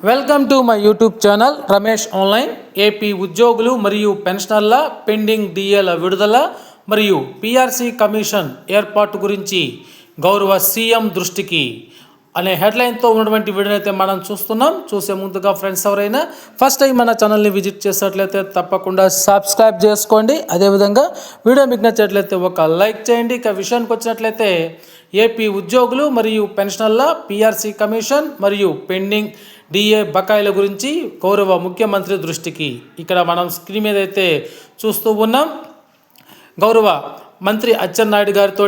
Welcome to my YouTube channel Ramesh online AP ఉద్యోగులు మరియు పెన్షనర్ల pending డిఏల విడుదల మరియు పిఆర్సీ కమిషన్ ఏర్పాటు గురించి గౌరవ సీఎం దృష్టికి అనే హెడ్లైన్తో ఉన్నటువంటి వీడియోనైతే మనం చూస్తున్నాం. చూసే ముందుగా ఫ్రెండ్స్ ఎవరైనా ఫస్ట్ టైం మన ఛానల్ని విజిట్ చేసినట్లయితే తప్పకుండా సబ్స్క్రైబ్ చేసుకోండి. అదేవిధంగా వీడియో మీకు నచ్చినట్లయితే ఒక లైక్ చేయండి. ఇక విషయానికి వచ్చినట్లయితే ఏపీ ఉద్యోగులు మరియు పెన్షనర్ల పీఆర్సీ కమిషన్ మరియు పెండింగ్ డిఏ బకాయిల గురించి గౌరవ ముఖ్యమంత్రి దృష్టికి ఇక్కడ మనం స్క్రీన్ మీద అయితే చూస్తూ ఉన్నాం. గౌరవ మంత్రి అచ్చెన్నాయుడు గారితో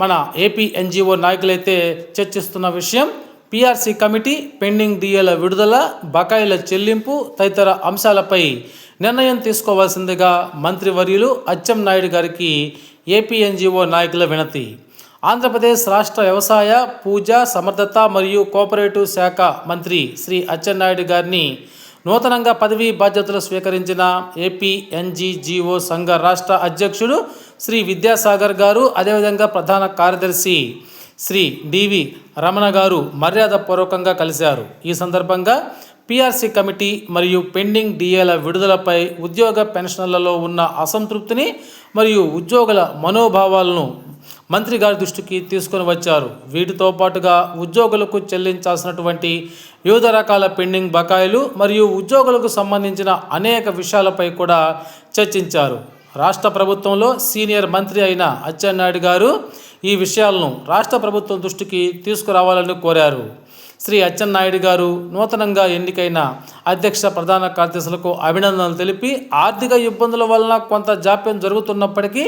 మన ఏపీ ఎన్జిఓ నాయకులైతే చర్చిస్తున్న విషయం పిఆర్సీ కమిటీ పెండింగ్ డిఏల విడుదల బకాయిల చెల్లింపు తదితర అంశాలపై నిర్ణయం తీసుకోవాల్సిందిగా మంత్రివర్యులు అచ్చెన్నాయుడు గారికి ఏపీ ఎన్జిఓ నాయకుల వినతి. ఆంధ్రప్రదేశ్ రాష్ట్ర వ్యవసాయ పూజ సమర్థత మరియు కోఆపరేటివ్ శాఖ మంత్రి శ్రీ అచ్చెన్నాయుడు గారిని నూతనంగా పదవీ బాధ్యతలు స్వీకరించిన ఏపీ ఎన్జీజీఓ సంఘ రాష్ట్ర అధ్యక్షుడు శ్రీ విద్యాసాగర్ గారు అదేవిధంగా ప్రధాన కార్యదర్శి శ్రీ డివి రమణ గారు మర్యాదపూర్వకంగా కలిశారు. ఈ సందర్భంగా పిఆర్సీ కమిటీ మరియు పెండింగ్ డిఏల విడుదలపై ఉద్యోగ పెన్షన్లలో ఉన్న అసంతృప్తిని మరియు ఉద్యోగుల మనోభావాలను మంత్రి గారి దృష్టికి తీసుకొని వచ్చారు. వీటితో పాటుగా ఉద్యోగులకు చెల్లించాల్సినటువంటి వివిధ రకాల పెండింగ్ బకాయిలు మరియు ఉద్యోగులకు సంబంధించిన అనేక విషయాలపై కూడా చర్చించారు. రాష్ట్ర ప్రభుత్వంలో సీనియర్ మంత్రి అయిన అచ్చెన్నాయుడు గారు ఈ విషయాలను రాష్ట్ర ప్రభుత్వం దృష్టికి తీసుకురావాలని కోరారు. శ్రీ అచ్చెన్నాయుడు గారు నూతనంగా ఎన్నికైన అధ్యక్ష ప్రధాన కార్యదర్శులకు అభినందనలు తెలిపి ఆర్థిక ఇబ్బందుల వలన కొంత జాప్యం జరుగుతున్నప్పటికీ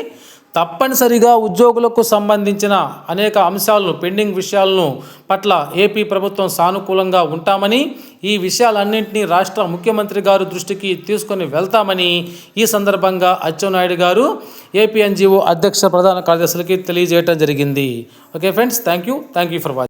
తప్పనిసరిగా ఉద్యోగులకు సంబంధించిన అనేక అంశాలను పెండింగ్ విషయాలను పట్ల ఏపీ ప్రభుత్వం సానుకూలంగా ఉంటామని ఈ విషయాలన్నింటినీ రాష్ట్ర ముఖ్యమంత్రి గారు దృష్టికి తీసుకొని వెళ్తామని ఈ సందర్భంగా అచ్చెన్నాయుడు గారు ఏపీఎన్జీఓ అధ్యక్ష ప్రధాన కార్యదర్శులకి తెలియజేయడం జరిగింది. Okay friends thank you thank you for watching